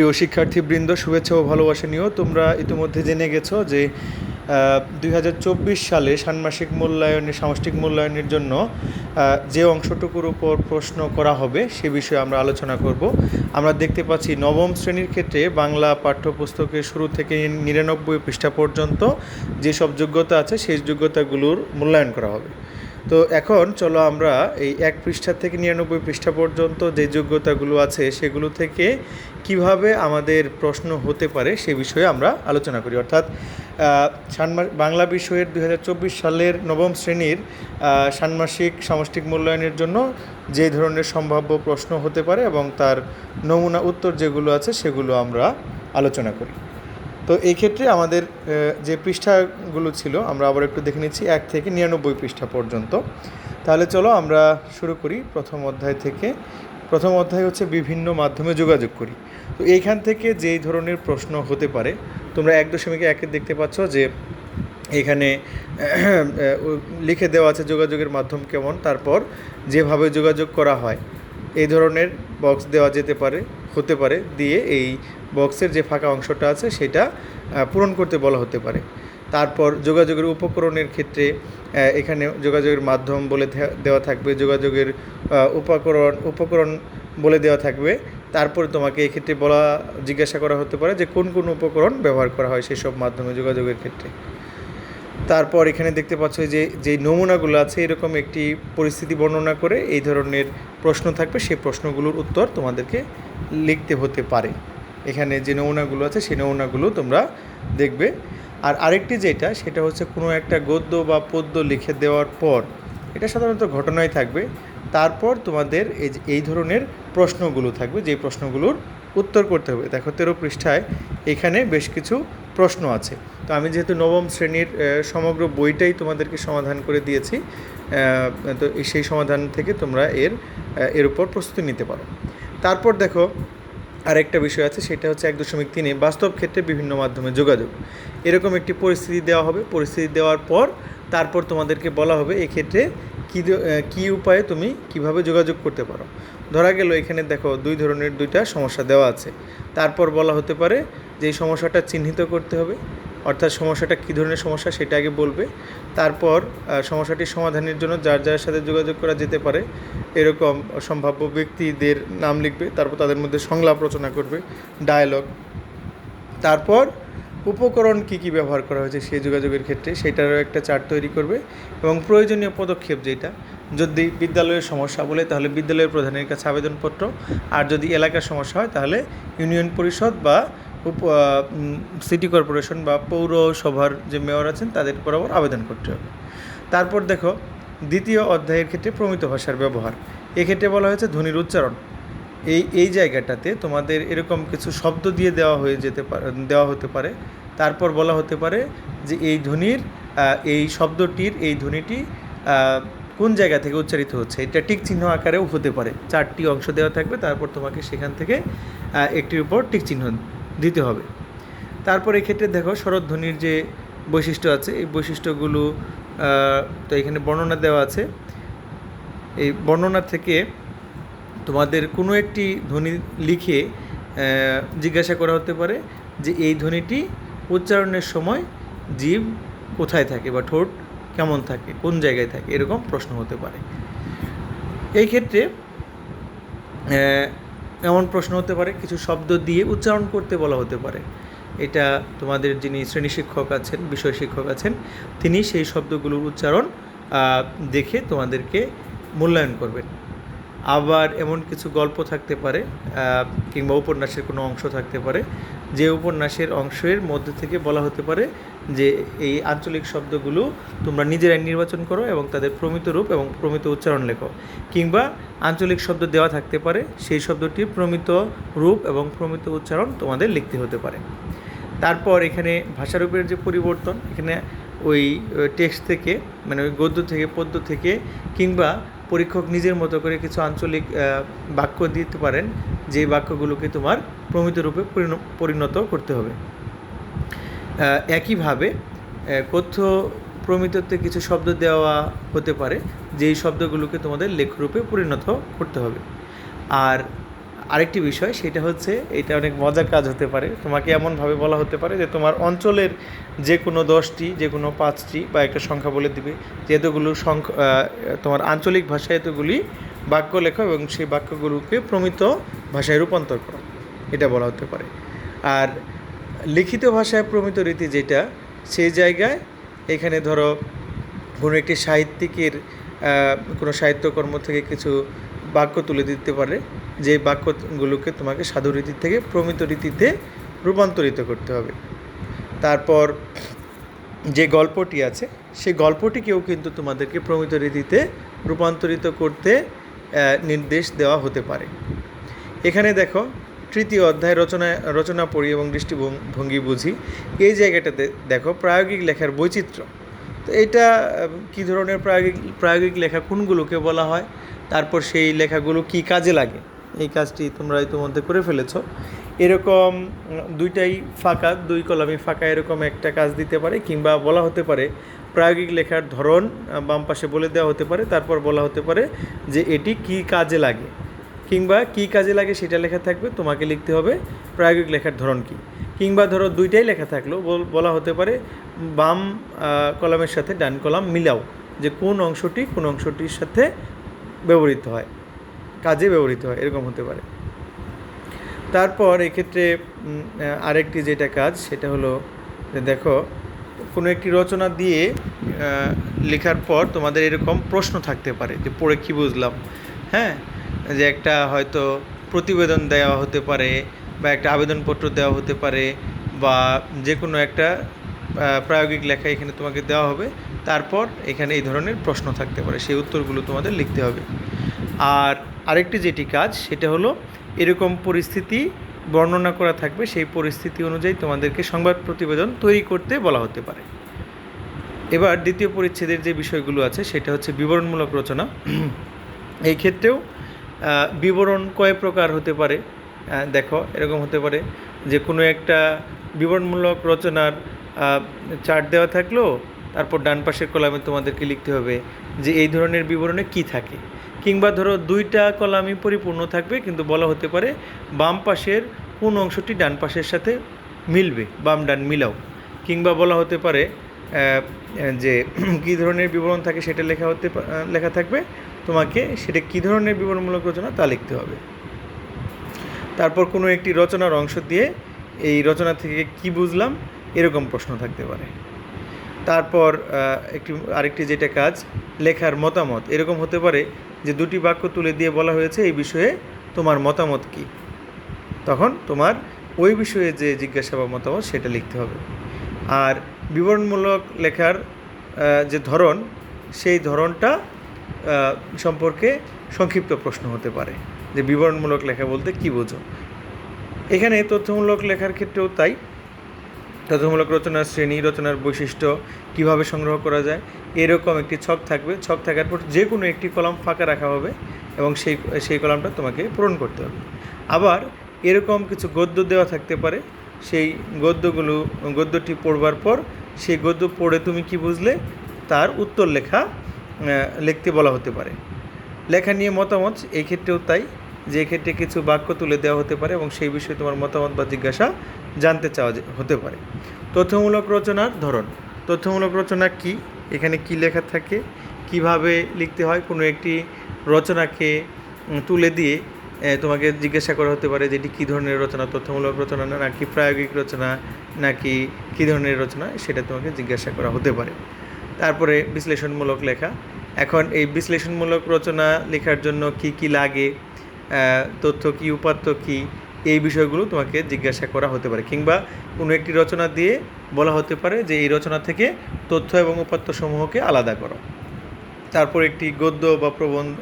প্রিয় শিক্ষার্থীবৃন্দ, শুভেচ্ছা ও ভালোবাসা নিয়েও তোমরা ইতিমধ্যে জেনে গেছো যে দুই হাজার চব্বিশ সালে ষান্মাসিক মূল্যায়নের, সামষ্টিক মূল্যায়নের জন্য যে অংশটুকুর উপর প্রশ্ন করা হবে সে বিষয়ে আমরা আলোচনা করব। আমরা দেখতে পাচ্ছি নবম শ্রেণির ক্ষেত্রে বাংলা পাঠ্যপুস্তকের শুরু থেকে নিরানব্বই পৃষ্ঠা পর্যন্ত যেসব যোগ্যতা আছে, সেই যোগ্যতাগুলোর মূল্যায়ন করা হবে। তো এখন চলো আমরা এই এক পৃষ্ঠা থেকে নিরানব্বই পৃষ্ঠা পর্যন্ত যে যোগ্যতাগুলো আছে সেগুলো থেকে কীভাবে আমাদের প্রশ্ন হতে পারে সে বিষয়ে আমরা আলোচনা করি। অর্থাৎ বাংলা বিষয়ের দু হাজার চব্বিশ সালের নবম শ্রেণির ষান্মাসিক সামষ্টিক মূল্যায়নের জন্য যে ধরনের সম্ভাব্য প্রশ্ন হতে পারে এবং তার নমুনা উত্তর যেগুলো আছে সেগুলো আমরা আলোচনা করি। তো এই ক্ষেত্রে আমাদের যে পৃষ্ঠাগুলো ছিল, আমরা আবার একটু দেখে নিচ্ছি, এক থেকে নিরানব্বই পৃষ্ঠা পর্যন্ত। তাহলে চলো আমরা শুরু করি প্রথম অধ্যায় থেকে। প্রথম অধ্যায় হচ্ছে বিভিন্ন মাধ্যমে যোগাযোগ করি। তো এইখান থেকে যেই ধরনের প্রশ্ন হতে পারে, তোমরা এক দশমিকে একে দেখতে পাচ্ছ যে এখানে লিখে দেওয়া আছে যোগাযোগের মাধ্যম কেমন, তারপর যেভাবে যোগাযোগ করা হয়, এই ধরনের বক্স দেওয়া যেতে পারে। হতে পারে, দিয়ে এই বক্সের যে ফাঁকা অংশটা আছে সেটা পূরণ করতে বলা হতে পারে। তারপর যোগাযোগের উপকরণের ক্ষেত্রে এখানে যোগাযোগের মাধ্যম বলে দেওয়া থাকবে, যোগাযোগের উপকরণ উপকরণ বলে দেওয়া থাকবে। তারপর তোমাকে এক্ষেত্রে বলা, জিজ্ঞাসা করা হতে পারে যে কোন কোন উপকরণ ব্যবহার করা হয় সেসব মাধ্যমে যোগাযোগের ক্ষেত্রে। তারপর এখানে দেখতে পাচ্ছ যে যে নমুনাগুলো আছে, এরকম একটি পরিস্থিতি বর্ণনা করে এই ধরনের প্রশ্ন থাকবে। সেই প্রশ্নগুলোর উত্তর তোমাদেরকে লিখতে হতে পারে। এখানে যে নমুনাগুলো আছে, সেই নমুনাগুলো তোমরা দেখবে। আর আরেকটি যেটা, সেটা হচ্ছে কোনো একটা গদ্য বা পদ্য লিখে দেওয়ার পর, এটা সাধারণত ঘটনায় থাকবে। তারপর তোমাদের এই এই ধরনের প্রশ্নগুলো থাকবে যে প্রশ্নগুলোর উত্তর করতে হবে। দেখো, তেরো পৃষ্ঠায় এখানে বেশ কিছু প্রশ্ন আছে। তো আমি যেহেতু নবম শ্রেণির সমগ্র বইটাই তোমাদেরকে সমাধান করে দিয়েছি তো সেই সমাধান থেকে তোমরা এর এর উপর প্রস্তুতি নিতে পারো। তারপর দেখো, আরেকটা বিষয় আছে, সেটা হচ্ছে এক দশমিক তিনে বাস্তব ক্ষেত্রে বিভিন্ন মাধ্যমে যোগাযোগ। এরকম একটি পরিস্থিতি দেওয়া হবে। পরিস্থিতি দেওয়ার পর তারপর তোমাদেরকে বলা হবে এক্ষেত্রে কী কী উপায়ে তুমি কীভাবে যোগাযোগ করতে পারো। ধরা গেল এখানে দেখো দুই ধরনের দুইটা সমস্যা দেওয়া আছে। তারপর বলা হতে পারে যে এই সমস্যাটা চিহ্নিত করতে হবে অর্থাৎ সমস্যাটা কী ধরনের সমস্যা সেটা আগে বলবে। তারপর আহ, সমস্যাটির সমাধানের জন্য যার যার সাথে যোগাযোগ করা যেতে পারে এরকম সম্ভাব্য ব্যক্তিদের নাম লিখবে তারপর তাদের মধ্যে সংলাপ রচনা করবে ডায়ালগ তারপর উপকরণ কী কী ব্যবহার করা হয়েছে সেই যোগাযোগের ক্ষেত্রে সেটারও একটা চার্ট তৈরি করবে এবং প্রয়োজনীয় পদক্ষেপ যেটা, যদি বিদ্যালয়ের সমস্যা বলে তাহলে বিদ্যালয়ের প্রধানের কাছে আবেদনপত্র, আর যদি এলাকার সমস্যা হয় তাহলে ইউনিয়ন পরিষদ বা উপ সিটি কর্পোরেশন বা পৌরসভার যে মেয়র আছেন তাদের বরাবর আবেদন করতে হবে। তারপর দেখো, দ্বিতীয় অধ্যায়ের ক্ষেত্রে প্রমিত ভাষার ব্যবহার। এক্ষেত্রে বলা হয়েছে ধ্বনির উচ্চারণ। এই এই জায়গাটাতে তোমাদের এরকম কিছু শব্দ দিয়ে দেওয়া হয়ে যেতে পারে, দেওয়া হতে পারে। তারপর বলা হতে পারে যে এই ধ্বনির এই শব্দটির, এই ধ্বনিটি কোন জায়গা থেকে উচ্চারিত হচ্ছে? এটা টিক চিহ্ন আকারেও হতে পারে। চারটি অংশ দেওয়া থাকবে, তারপর তোমাকে সেখান থেকে একটির উপর টিক চিহ্ন দিতে হবে। তারপর এক্ষেত্রে দেখো শরৎধ্বনির যে বৈশিষ্ট্য আছে, এই বৈশিষ্ট্যগুলো তো এখানে বর্ণনা দেওয়া আছে। এই বর্ণনা থেকে তোমাদের কোনো একটি ধ্বনি লিখে জিজ্ঞাসা করা হতে পারে যে এই ধ্বনিটি উচ্চারণের সময় জীব কোথায় থাকে বা ঠোঁট কেমন থাকে, কোন জায়গায় থাকে, এরকম প্রশ্ন হতে পারে। এই ক্ষেত্রে এমন প্রশ্ন হতে পারে, কিছু শব্দ দিয়ে উচ্চারণ করতে বলা হতে পারে। এটা তোমাদের যিনি শ্রেণি শিক্ষক আছেন, বিষয় শিক্ষক আছেন, তিনি সেই শব্দগুলোর উচ্চারণ দেখে তোমাদেরকে মূল্যায়ন করবেন। আবার এমন কিছু গল্প থাকতে পারে কিংবা উপন্যাসের কোনো অংশ থাকতে পারে, যে উপন্যাসের অংশের মধ্যে থেকে বলা হতে পারে যে এই আঞ্চলিক শব্দগুলো তোমরা নিজেরাই নির্বাচন করো এবং তাদের প্রমিত রূপ এবং প্রমিত উচ্চারণ লেখো। কিংবা আঞ্চলিক শব্দ দেওয়া থাকতে পারে, সেই শব্দটির প্রমিত রূপ এবং প্রমিত উচ্চারণ তোমাদের লিখতে হতে পারে। তারপর এখানে ভাষারূপের যে পরিবর্তন, এখানে ওই টেক্সট থেকে মানে ওই গদ্য থেকে, পদ্য থেকে, কিংবা পরীক্ষক নিজের মতো করে কিছু আঞ্চলিক বাক্য দিতে পারেন যে বাক্যগুলোকে তোমার প্রমিত রূপে পরিণ- পরিণত করতে হবে। একইভাবে কথ্য প্রমিততে কিছু শব্দ দেওয়া হতে পারে, যেই শব্দগুলোকে তোমাদের লেখরূপে পরিণত করতে হবে। আর আরেকটি বিষয়, সেটা হচ্ছে এটা অনেক মজার কাজ হতে পারে। তোমাকে এমনভাবে বলা হতে পারে যে তোমার অঞ্চলের যে কোনো দশটি, যে কোনো পাঁচটি বা একটা সংখ্যা বলে দিবে, যে এতগুলো সংখ্যা তোমার আঞ্চলিক ভাষায় এতগুলি বাক্য লেখো এবং সেই বাক্যগুলোকে প্রমিত ভাষায় রূপান্তর করো। এটা বলা হতে পারে। আর লিখিত ভাষায় প্রমিত রীতি যেটা সেই জায়গায় এখানে ধরো কোনো একটি সাহিত্যিকের কোনো সাহিত্যকর্ম থেকে কিছু বাক্য তুলে দিতে পারে যে বাক্যগুলোকে তোমাকে সাধু রীতির থেকে প্রমিত রীতিতে রূপান্তরিত করতে হবে। তারপর যে গল্পটি আছে, সেই গল্পটিকেও কিন্তু তোমাদেরকে প্রমিত রীতিতে রূপান্তরিত করতে নির্দেশ দেওয়া হতে পারে। এখানে দেখো, তৃতীয় অধ্যায় রচনা রচনা পড়ি এবং দৃষ্টিভঙ্গি বুঝি। এই জায়গাটাতে দেখো প্রায়োগিক লেখার বৈচিত্র্য। তো এটা কী ধরনের প্রায়োগিক প্রায়োগিক লেখা, কোনগুলোকে বলা হয়? তারপর সেই লেখাগুলো কি কাজে লাগে? এই কাজটি তোমরা ইতিমধ্যে করে ফেলেছ। এরকম দুইটাই ফাঁকা, দুই কলামে ফাঁকা এরকম একটা কাজ দিতে পারে কিংবা বলা হতে পারে প্রায়োগিক লেখার ধরন বাম পাশে বলে দেওয়া হতে পারে, তারপর বলা হতে পারে যে এটি কি কাজে লাগে। কিংবা কি কাজে লাগে সেটা লেখা থাকবে, তোমাকে লিখতে হবে প্রায়োগিক লেখার ধরন কি। কিংবা ধরো দুইটাই লেখা থাকল বলা হতে পারে বাম কলামের সাথে ডান কলাম মিলাও যে কোন অংশটি কোন অংশটির সাথে ব্যবহৃত হয়, কাজে ব্যবহৃত হয়, এরকম হতে পারে। তারপর এক্ষেত্রে আরেকটি যেটা কাজ সেটা হলো দেখো, কোনো একটি রচনা দিয়ে লেখার পর তোমাদের এরকম প্রশ্ন থাকতে পারে যে পড়ে কী বুঝলাম? হ্যাঁ? যে একটা হয়তো প্রতিবেদন দেওয়া হতে পারে বা একটা আবেদনপত্র দেওয়া হতে পারে বা যে কোনো একটা প্রায়োগিক লেখা এখানে তোমাকে দেওয়া হবে। তারপর এখানে এই ধরনের প্রশ্ন থাকতে পারে, সেই উত্তরগুলো তোমাদের লিখতে হবে। আর আরেকটি যেটি কাজ, সেটা হলো এরকম পরিস্থিতি বর্ণনা করা থাকবে, সেই পরিস্থিতি অনুযায়ী তোমাদেরকে সংবাদ প্রতিবেদন তৈরি করতে বলা হতে পারে। এবার দ্বিতীয় পরিচ্ছেদের যে বিষয়গুলো আছে, সেটা হচ্ছে বিবরণমূলক রচনা। এই ক্ষেত্রেও বিবরণ কয় প্রকার হতে পারে? দেখো, এরকম হতে পারে যে কোনো একটা বিবরণমূলক রচনার চার্ট দেওয়া থাকল, তারপর ডান পাশের কলামে তোমাদেরকে লিখতে হবে যে এই ধরনের বিবরণে কি থাকে। কিংবা ধরো দুইটা কলামই পরিপূর্ণ থাকবে, কিন্তু বলা হতে পারে বাম পাশের কোন অংশটি ডান পাশের সাথে মিলবে, বাম ডান মিলাও। কিংবা বলা হতে পারে যে কী ধরনের বিবরণ থাকে সেটা লেখা হতে লেখা থাকবে। তোমাকে সেটা কী ধরনের বিবরণমূলক রচনা তা লিখতে হবে। তারপর কোনো একটি রচনার অংশ দিয়ে এই রচনা থেকে কি বুঝলাম? এরকম প্রশ্ন থাকতে পারে। তারপর একটি, আরেকটি যেটা কাজ, লেখার মতামত। এরকম হতে পারে যে দুটি বাক্য তুলে দিয়ে বলা হয়েছে, এই বিষয়ে তোমার মতামত কি? তখন তোমার ওই বিষয়ে যে জিজ্ঞাসা বা মতামত, সেটা লিখতে হবে। আর বিবরণমূলক লেখার যে ধরন, সেই ধরনটা সম্পর্কে সংক্ষিপ্ত প্রশ্ন হতে পারে। যে বিবরণমূলক লেখা বলতে কী বোঝো? এখানে তথ্যমূলক লেখার ক্ষেত্রেও তাই। তথ্যমূলক রচনার শ্রেণি রচনার বৈশিষ্ট্য কীভাবে সংগ্রহ করা যায়, এরকম একটি ছক থাকবে। ছক থাকার পর যে কোনো একটি কলাম ফাঁকা রাখা হবে এবং সেই সেই কলামটা তোমাকে পূরণ করতে হবে। আবার এরকম কিছু গদ্য দেওয়া থাকতে পারে। সেই গদ্যগুলো, গদ্যটি পড়বার পর সেই গদ্য পড়ে তুমি কি বুঝলে? তার উত্তর লেখা লিখতে বলা হতে পারে। লেখা নিয়ে মতামত এই ক্ষেত্রেও তাই। যে ক্ষেত্রে কিছু বাক্য তুলে দেওয়া হতে পারে এবং সেই বিষয়ে তোমার মতামত বা জিজ্ঞাসা জানতে চাওয়া হতে পারে। তথ্যমূলক রচনার ধরন। তথ্যমূলক রচনা কি? এখানে কি লেখা থাকে? কীভাবে লিখতে হয়? কোনো একটি রচনাকে তুলে দিয়ে তোমাকে জিজ্ঞাসা করা হতে পারে যে এটি কী ধরনের রচনা? তথ্যমূলক রচনা না, নাকি প্রায়োগিক রচনা? নাকি কী ধরনের রচনা? সেটা তোমাকে জিজ্ঞাসা করা হতে পারে। তারপরে বিশ্লেষণমূলক লেখা। এখন এই বিশ্লেষণমূলক রচনা লেখার জন্য কি কি লাগে? তথ্য কি, উপাত্ত কি, এই বিষয়গুলো তোমাকে জিজ্ঞাসা করা হতে পারে। কিংবা কোনো একটি রচনা দিয়ে বলা হতে পারে যে এই রচনা থেকে তথ্য এবং উপাত্ত সমূহকে আলাদা করো। তারপর একটি গদ্য বা প্রবন্ধ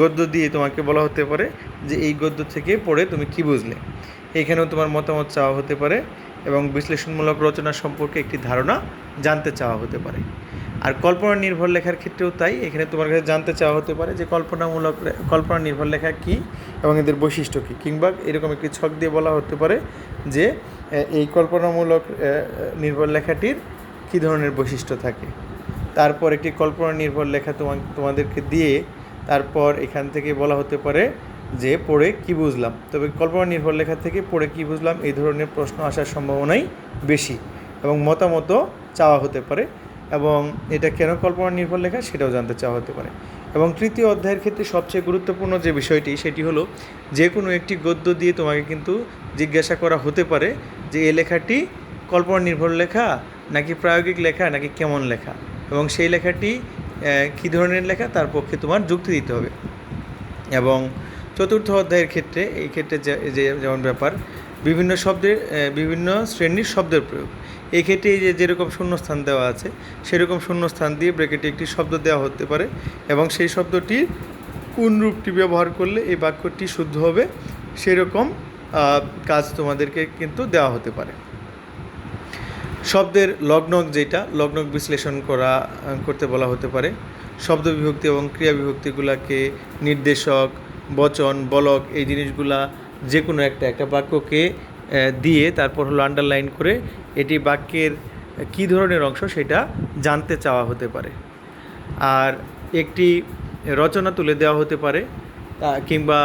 গদ্য দিয়ে তোমাকে বলা হতে পারে যে এই গদ্য থেকে পড়ে তুমি কি বুঝলে। এখানেও তোমার মতামত চাওয়া হতে পারে এবং বিশ্লেষণমূলক রচনা সম্পর্কে একটি ধারণা জানতে চাওয়া হতে পারে। আর কল্পনা নির্ভর লেখার ক্ষেত্রেও তাই। এখানে তোমার কাছে জানতে চাওয়া হতে পারে যে কল্পনামূলক কল্পনা নির্ভর লেখা কী এবং এদের বৈশিষ্ট্য কী? কিংবা এরকম একটি ছক দিয়ে বলা হতে পারে যে এই কল্পনামূলক নির্ভর লেখাটির কী ধরনের বৈশিষ্ট্য থাকে? তারপর একটি কল্পনা নির্ভর লেখা তোমা তোমাদেরকে দিয়ে তারপর এখান থেকে বলা হতে পারে যে, পড়ে কি বুঝলাম? তবে কল্পনা নির্ভর লেখা থেকে পড়ে কি বুঝলাম? এই ধরনের প্রশ্ন আসার সম্ভাবনাই বেশি এবং মতামতও চাওয়া হতে পারে। এবং এটা কেন কল্পনা নির্ভর লেখা সেটাও জানতে চাওয়া হতে পারে। এবং তৃতীয় অধ্যায়ের ক্ষেত্রে সবচেয়ে গুরুত্বপূর্ণ যে বিষয়টি সেটি হলো যে কোনো একটি গদ্য দিয়ে তোমাকে কিন্তু জিজ্ঞাসা করা হতে পারে যে এই লেখাটি কল্পনা নির্ভর লেখা নাকি প্রায়োগিক লেখা নাকি কেমন লেখা? এবং সেই লেখাটি কী ধরনের লেখা? তার পক্ষে তোমার যুক্তি দিতে হবে। এবং চতুর্থ অধ্যায়ের ক্ষেত্রে, এই ক্ষেত্রে যে যেমন ব্যাপার, বিভিন্ন শব্দের বিভিন্ন শ্রেণির শব্দের প্রয়োগ। এই ক্ষেত্রে এই যে যেরকম শূন্যস্থান দেওয়া আছে, সেরকম শূন্যস্থান দিয়ে ব্রেকেটে একটি শব্দ দেওয়া হতে পারে এবং সেই শব্দটি কোন রূপটি ব্যবহার করলে এই বাক্যটি শুদ্ধ হবে, সেরকম কাজ তোমাদেরকে কিন্তু দেওয়া হতে পারে। শব্দের লগ্নক যেটা, লগ্নক বিশ্লেষণ করা করতে বলা হতে পারে। শব্দ বিভক্তি এবং ক্রিয়া বিভক্তিগুলোকে নির্দেশক, বচন, বলক, এই জিনিসগুলা যে কোনো একটা একটা বাক্যকে দিয়ে তারপর হলো আন্ডারলাইন করে এটি বাক্যের কী ধরনের অংশ সেটা জানতে চাওয়া হতে পারে। আর একটি রচনা তুলে দেওয়া হতে পারে কিংবা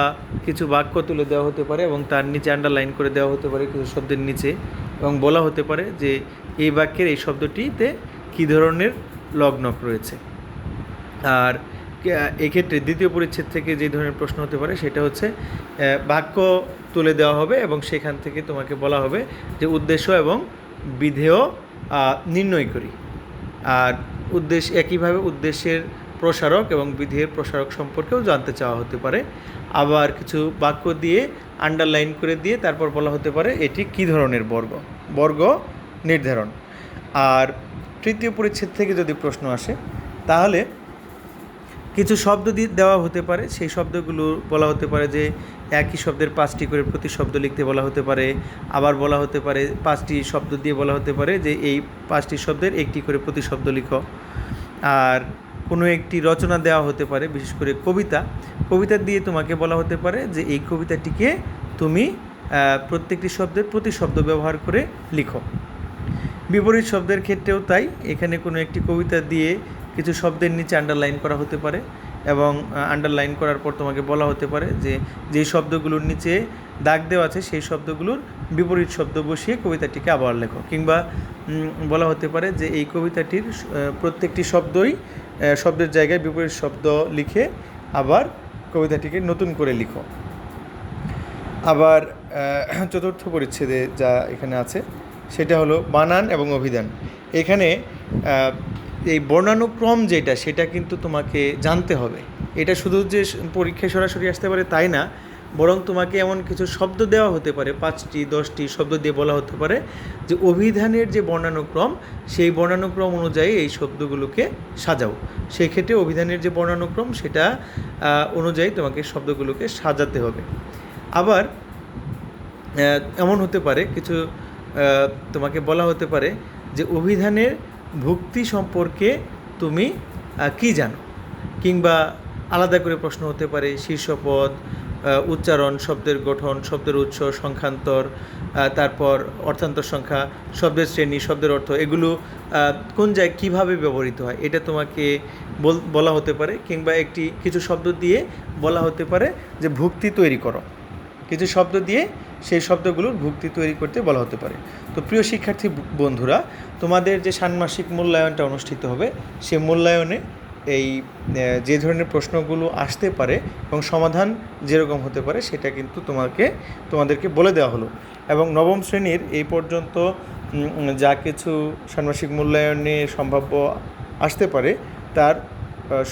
কিছু বাক্য তুলে দেওয়া হতে পারে এবং তার নিচে আন্ডারলাইন করে দেওয়া হতে পারে কিছু শব্দের নিচে এবং বলা হতে পারে যে এই বাক্যের এই শব্দটিতে কী ধরনের লগ্নক রয়েছে। আর এক্ষেত্রে দ্বিতীয় পরিচ্ছেদ থেকে যে ধরনের প্রশ্ন হতে পারে সেটা হচ্ছে বাক্য তুলে দেওয়া হবে এবং সেখান থেকে তোমাকে বলা হবে যে উদ্দেশ্য এবং বিধেয় নির্ণয় করি। আর উদ্দেশ্য, একইভাবে উদ্দেশ্যের প্রসারক এবং বিধেয়ের প্রসারক সম্পর্কেও জানতে চাওয়া হতে পারে। আবার কিছু বাক্য দিয়ে আন্ডারলাইন করে দিয়ে তারপর বলা হতে পারে এটি কী ধরনের বর্গ? বর্গ নির্ধারণ। আর তৃতীয় পরিচ্ছেদ থেকে যদি প্রশ্ন আসে, তাহলে কিছু শব্দ দিয়ে দেওয়া হতে পারে। সেই শব্দগুলো বলা হতে পারে যে একই শব্দের পাঁচটি করে প্রতি শব্দ লিখতে বলা হতে পারে, আবার বলা হতে পারে পাঁচটি শব্দ দিয়ে বলা হতে পারে যে এই পাঁচটি শব্দের একটি করে প্রতি শব্দ লিখো। আর কোনো একটি রচনা দেওয়া হতে পারে, বিশেষ করে কবিতা। কবিতা দিয়ে তোমাকে বলা হতে পারে যে এই কবিতাটিকে তুমি প্রত্যেকটি শব্দের প্রতি শব্দ ব্যবহার করে লিখো। বিপরীত শব্দের ক্ষেত্রেও তাই, এখানে কোনো একটি কবিতা দিয়ে কিছু শব্দের নিচে আন্ডারলাইন করা হতে পারে। এবং আন্ডারলাইন করার পর তোমাকে বলা হতে পারে যে, যেই শব্দগুলোর নিচে দাগ দেওয়া আছে, সেই শব্দগুলোর বিপরীত শব্দ বসিয়ে কবিতাটিকে আবার লেখো। কিংবা বলা হতে পারে যে, এই কবিতাটির প্রত্যেকটি শব্দই শব্দের জায়গায় বিপরীত শব্দ লিখে আবার কবিতাটিকে নতুন করে লিখো। আবার চতুর্থ পরিচ্ছেদে যা এখানে আছে, সেটা হলো বানান এবং অভিধান। এখানে এই বর্ণানুক্রম যেটা, সেটা কিন্তু তোমাকে জানতে হবে। এটা শুধু যে পরীক্ষায় সরাসরি আসতে পারে তাই না, বরং তোমাকে এমন কিছু শব্দ দেওয়া হতে পারে, পাঁচটি, দশটি শব্দ দিয়ে বলা হতে পারে, যে অভিধানের যে বর্ণানুক্রম, সেই বর্ণানুক্রম অনুযায়ী এই শব্দগুলোকে সাজাও। সেই ক্ষেত্রে অভিধানের যে বর্ণানুক্রম, সেটা অনুযায়ী তোমাকে শব্দগুলোকে সাজাতে হবে। আবার এমন হতে পারে, কিছু তোমাকে বলা হতে পারে, যে অভিধানের ভুক্তি সম্পর্কে তুমি কি জানো? কিংবা আলাদা করে প্রশ্ন হতে পারে, শীর্ষপদ উচ্চারণ, শব্দের গঠন, শব্দের উৎস, সংখ্যান্তর তারপর অর্থান্তর সংখ্যা, শব্দের শ্রেণি, শব্দের অর্থ, এগুলো কোন জায়গায় কীভাবে ব্যবহৃত হয়, এটা তোমাকে বলা হতে পারে, কিংবা একটি কিছু শব্দ দিয়ে বলা হতে পারে যে ভক্তি তৈরি করো। কিছু শব্দ দিয়ে সেই শব্দগুলোর ভুক্তি তৈরি করতে বলা হতে পারে। তো প্রিয় শিক্ষার্থী বন্ধুরা, তোমাদের যে ষান্মাসিক মূল্যায়নটা অনুষ্ঠিত হবে, সে মূল্যায়নে এই যে ধরনের প্রশ্নগুলো আসতে পারে এবং সমাধান যেরকম হতে পারে, সেটা কিন্তু তোমাকে, তোমাদেরকে বলে দেওয়া হলো। এবং নবম শ্রেণির এই পর্যন্ত যা কিছু ষান্মাসিক মূল্যায়নে সম্ভাব্য আসতে পারে, তার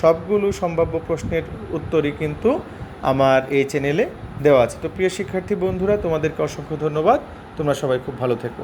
সবগুলো সম্ভাব্য প্রশ্নের উত্তরই কিন্তু আমার এই চ্যানেলে দেওয়া আছে। তো প্রিয় শিক্ষার্থী বন্ধুরা তোমাদেরকে অসংখ্য ধন্যবাদ। তোমরা সবাই খুব ভালো থেকো।